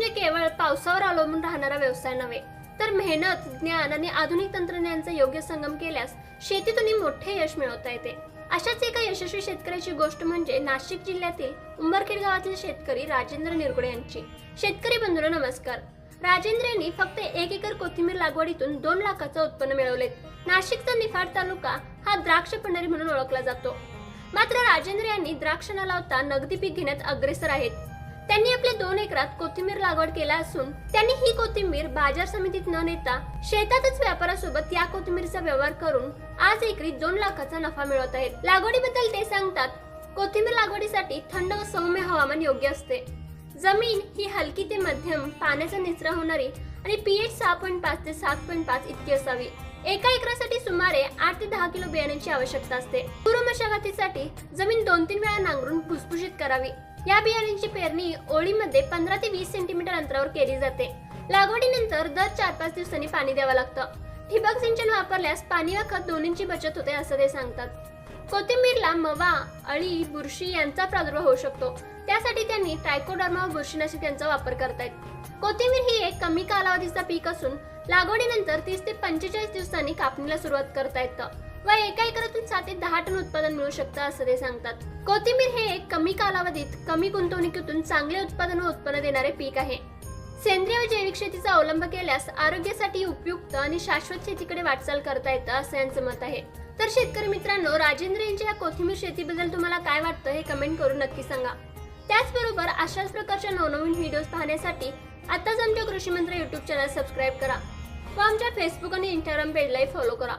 म्हणजे केवळ पावसावर अवलंबून राहणारा व्यवसाय नव्हे तर मेहनत ज्ञान आणि आधुनिक तंत्रज्ञानाचा योग्य संगम केल्यास शेतीतूनही मोठे यश मिळवता येते. अशाच एका यशस्वी शेतकऱ्याची गोष्ट म्हणजे नाशिक जिल्ह्यातील उंबरखेड गावातील शेतकरी राजेंद्र निरगुडे यांची. शेतकरी बंधूंनो नमस्कार. राजेंद्र यांनी फक्त एक एकर कोथिंबीर लागवडीतून दोन लाखाचं उत्पन्न मिळवले नाशिकचा निफाड तालुका हा द्राक्ष पंढरी म्हणून ओळखला जातो. मात्र राजेंद्र यांनी द्राक्ष न लावता नगदी पीक घेण्यात अग्रेसर आहेत. त्यांनी आपल्या दोन एकरात कोथिंबीर लागवड केला असून त्यांनी ही कोथिंबीर बाजार समितीत न नेता शेतातच व्यापारासोबत या कोथिंबीरचा व्यवहार करून आज एकरी दोन लाखाचा नफा मिळवत आहेत. लागवडीबद्दल ते सांगतात कोथिंबीर लागवडीसाठी थंड व सौम्य हवामान योग्य असते. जमीन ही हलकी ते मध्यम पाण्याचा निचरा होणारी आणि पीएच सहा पॉईंट पाच ते सात पॉईंट पाच इतकी असावी. एका एकरासाठी सुमारे आठ ते दहा किलो बियाण्याची आवश्यकता असते. पूर्व मशागतीसाठी जमीन दोन तीन वेळा नांगरून भुसभुशीत करावी. या बियाण्यांची पेरणी ओळीमध्ये पंधरा ते वीस सेंटीमीटर अंतरावर केली जाते. लागवडीनंतर दर चार पाच दिवसांनी पाणी द्यावं लागतं. ठिबक सिंचन वापरल्यास पाणी व खत दोन्हींची बचत होते असं ते सांगतात. कोथिंबीरला मवा अळी बुरशी यांचा प्रादुर्भाव होऊ शकतो. त्यासाठी त्यांनी ट्रायकोडर्मा व बुरशीनाशक यांचा वापर करतायत. कोथिंबीर ही एक कमी कालावधीचा पीक असून लागवडीनंतर तीस ते पंचेचाळीस दिवसांनी कापणीला सुरुवात करता येतं व एका एकरातून ते दहा टन उत्पादन मिळू शकतं असं ते सांगतात. कोथिंबीर हे एक कमी कालावधीत कमी गुंतवणुकीतून चांगले उत्पादन व उत्पन्न देणारे पीक आहे. सेंद्रिय व जैविक शेतीचा अवलंब केल्यास आरोग्यासाठी उपयुक्त आणि शाश्वत शेतीकडे वाटचाल करता येतं असं यांचं मत आहे. तर शेतकरी मित्रांनो राजेंद्र यांच्या या कोथिंबीर शेतीबद्दल तुम्हाला काय वाटतं हे कमेंट करून नक्की सांगा. त्याचबरोबर अशाच प्रकारच्या नवनवीन व्हिडिओज पाहण्यासाठी आताच आमच्या कृषी मंत्र युट्यूब चॅनल सबस्क्राईब करा. व आमच्या फेसबुक आणि इंस्टाग्राम पेजलाही फॉलो करा.